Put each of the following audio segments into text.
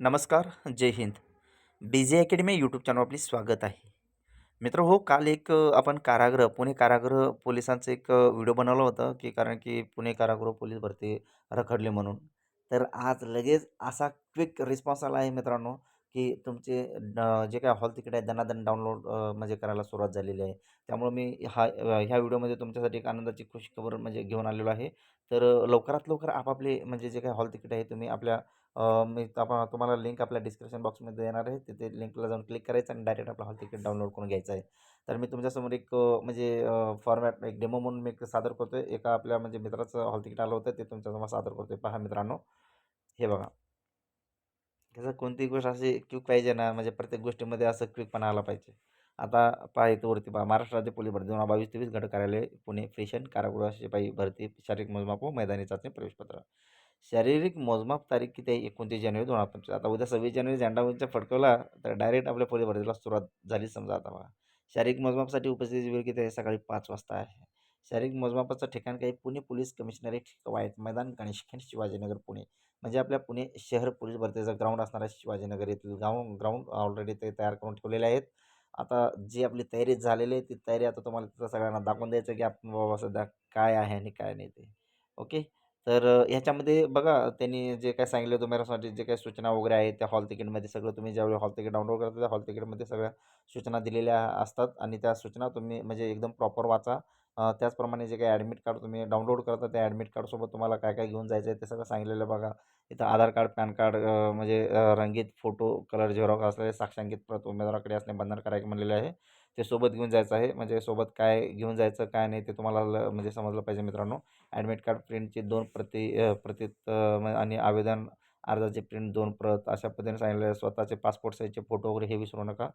नमस्कार जय Hind. B J academy YouTube channel आपले स्वागत आहे. मित्र हो काल एक आपण कारागृह पुणे कारागृह पोलिसांचं एक व्हिडिओ बनवलं होतं की कारण की पुणे कारागृह पोलीस भरती रखडले म्हणून. तर आज लगेच असा क्विक रिस्पॉन्स आला आहे मित्रांनो की तुमचे ड- जे काय हॉल तिकीट आहे दनादन डाउनलोड म्हणजे करायला सुरुवात झालेली आहे. त्यामुळे मी हा ह्या व्हिडिओमध्ये तुमच्यासाठी एक आनंदाची खुश खबर म्हणजे घेऊन आलेलो आहे. तर लवकरात लवकर आपापले म्हणजे जे काय हॉल तिकीट आहे तुम्ही आपल्या मी आपण तुम्हाला लिंक आपल्या डिस्क्रिप्शन बॉक्समध्ये देणार आहे. तिथे लिंकला जाऊन क्लिक करायचं आणि डायरेक्ट आपला हॉल तिकीट डाउनलोड करून घ्यायचं आहे. तर मी तुमच्यासमोर एक म्हणजे फॉर्मॅट एक डेमो म्हणून मी एक सादर आहे एका आपल्या म्हणजे मित्राचं हॉल तिकीट आलं होतं ते तुमच्यासमोर सादर करतो आहे पहा मित्रांनो हे बघा. त्याचं कोणतीही गोष्ट अशी क्विक पाहिजे ना म्हणजे प्रत्येक गोष्टीमध्ये असं क्विकपणा आला पाहिजे. आता पहा इथं वरती पहा महाराष्ट्र राज्य पोलीस भरती दोन हजार बावीस तेवीस घटक कार्यालय पुणे फेशन कारागृह शिपाई भरती शारीरिक मोजमाप व मैदानी चाचणी प्रवेशपत्र. शारीरिक मोजमाप तारीख किती आहे? एकोणतीस जानेवारी दोन हजार पंचवीस. आता उद्या सव्वीस जानेवारी झेंडा फडकवला तर डायरेक्ट आपल्या पोलीस भरतीला सुरुवात झाली समजा आता बघा. शारीरिक मोजमापासाठी उपस्थितीची वेळ किती आहे? सकाळी पाच वाजता आहे. शारीरिक मोजमापाचं ठिकाण काही पुणे पोलीस कमिशनरेट कवायत मैदान गणेशखेंड शिवाजीनगर पुणे. म्हणजे आपल्या पुणे शहर पोलीस भरतीचं ग्राउंड असणार आहे शिवाजीनगर येथील ग्राउंड ग्राउंड ऑलरेडी ते तयार करून ठेवलेले आहेत. आता जी आपली तयारी झालेली आहे ती तयारी आता तुम्हाला तिथं सगळ्यांना दाखवून द्यायचं की आपण बाबा सध्या काय आहे आणि काय नाही ते. ओके? तर ह्याच्यामध्ये बघा त्यांनी जे काय सांगितलं तुम्हाला जे काही सूचना वगैरे आहेत त्या हॉल तिकीटमध्ये सगळं तुम्ही ज्यावेळी हॉल तिकीट डाउनलोड करता त्या हॉल तिकीटमध्ये सगळ्या सूचना दिलेल्या असतात आणि त्या सूचना तुम्ही म्हणजे एकदम प्रॉपर वाचा. त्याचप्रमाणे जे काही ॲडमिट कार्ड तुम्ही डाउनलोड करता त्या ॲडमिट कार्डसोबत तुम्हाला काय काय घेऊन जायचं आहे ते सगळं सांगितलेलं बघा. इथं आधार कार्ड पॅन कार्ड म्हणजे रंगीत फोटो कलर झेरॉक्स असलेले साक्षांकित प्रत उमेदवाराकडे असणे बंधनकारक म्हणलेले आहे. ते सोबत घेऊन जायचं आहे. म्हणजे सोबत काय घेऊन जायचं काय नाही ते तुम्हाला ल- म्हणजे समजलं पाहिजे मित्रांनो. ॲडमिट कार्ड प्रिंटची दोन प्रति प्रतीत आणि आवेदन अर्जाचे प्रिंट दोन प्रत. अशा पद्धतीने सांगितलं स्वतःचे पासपोर्ट साईजचे फोटो वगैरे हे विसरू नका.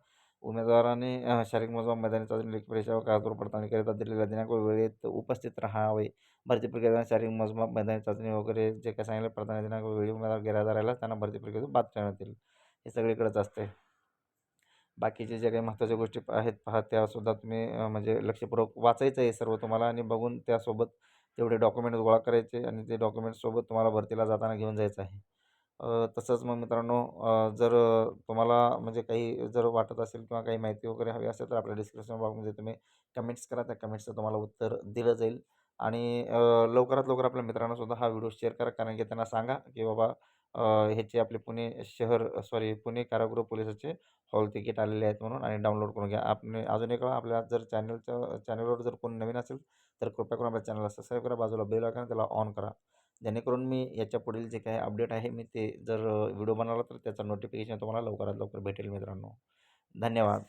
उमेदवाराने शारीरिक मोजमाप मैदानी चाचणी लेखी परीक्षा व पडताळणीकरिता करिता दिलेल्या दिनांक वेळेत उपस्थित राहावे. भरती प्रक्रियेत शारीरिक मोजमाप मैदानी चाचणी वगैरे जे काय सांगितलं पडताळणी दिनांक वेळी उमेदवार गैरहजर राहिला त्यांना भरती प्रक्रियेतून बाद करण्यात येईल. हे सगळीकडेच असते. बाकीचे जे काही महत्त्वाच्या गोष्टी आहेत पहा त्यासुद्धा तुम्ही म्हणजे लक्षपूर्वक वाचायचं आहे सर्व तुम्हाला आणि बघून त्यासोबत तेवढे डॉक्युमेंट्स गोळा करायचे आणि ते डॉक्युमेंट्ससोबत तुम्हाला भरतीला जाताना घेऊन जायचं आहे. तसंच मग मित्रांनो जर तुम्हाला म्हणजे काही जर वाटत असेल किंवा काही माहिती वगैरे हवी असेल तर आपल्या डिस्क्रिप्शन बॉक्समध्ये तुम्ही कमेंट्स करा त्या कमेंट्सचं तुम्हाला उत्तर दिलं जाईल. आणि लवकरात लवकर आपल्या मित्रांनासुद्धा हा व्हिडिओ शेअर करा कारण की त्यांना सांगा की बाबा ह्याचे आपले पुणे शहर सॉरी पुणे कारागृह पोलिसाचे हॉल तिकीट आलेले आहेत म्हणून आणि डाउनलोड करून घ्या. आपण अजून एक वेळा आपल्या जर चॅनलच्या चॅनलवर जर कोण नवीन असेल तर कृपया करून आपल्या चॅनलला सबस्क्राईब करा बाजूला बेल आयकॉन त्याला ऑन करा. जेणेकरून मी याच्या पुढील जे काही अपडेट आहे मी ते जर व्हिडिओ बनवला तर त्याचं नोटिफिकेशन तुम्हाला लवकरात लवकर भेटेल मित्रांनो. धन्यवाद.